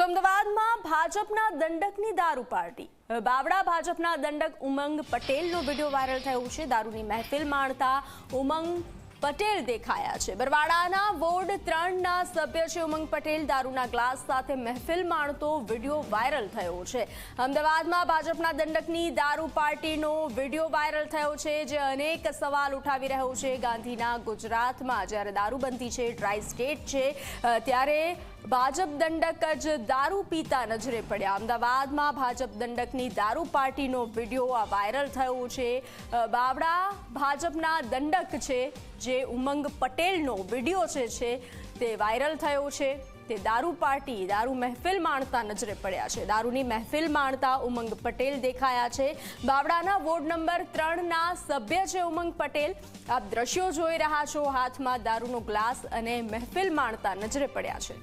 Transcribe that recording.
તો અમદાવાદમાં ભાજપના દંડકની દારૂ પાર્ટી. બાવડા ભાજપના દંડક ઉમંગ પટેલનો વીડિયો વાયરલ થયો છે. દારૂની મહેફિલ માણતા ઉમંગ પટેલ દેખાયા છે. બરવાડાના વોર્ડ ત્રણના સભ્ય છે ઉમંગ પટેલ. દારૂના ગ્લાસ સાથે મહેફિલ માણતો વીડિયો વાયરલ થયો છે. અમદાવાદમાં ભાજપના દંડકની દારૂ પાર્ટીનો વીડિયો વાયરલ થયો છે, જે અનેક સવાલ ઉઠાવી રહ્યો છે. ગાંધીના ગુજરાતમાં જ્યારે દારૂબંધી છે, ડ્રાય સ્ટેટ છે ત્યારે ભાજપ દંડક જ દારૂ પીતા નજરે પડ્યા. અમદાવાદમાં ભાજપ દંડકની દારૂ પાર્ટીનો વીડિયો આ વાયરલ થયો છે. બાવડા ભાજપના દંડક છે, જે ઉમંગ પટેલનો વીડિયો છે છે, તે વાયરલ થયો છે. તે દારૂ પાર્ટી, દારૂ મહેફિલ માણતા નજરે પડ્યા છે. દારૂની મહેફિલ માણતા ઉમંગ પટેલ દેખાયા છે. બાવડાના વોર્ડ નંબર ત્રણના સભ્ય છે ઉમંગ પટેલ. આપ દ્રશ્યો જોઈ રહ્યા છો. હાથમાં દારૂનો ગ્લાસ અને મહેફિલ માણતા નજરે પડ્યા છે.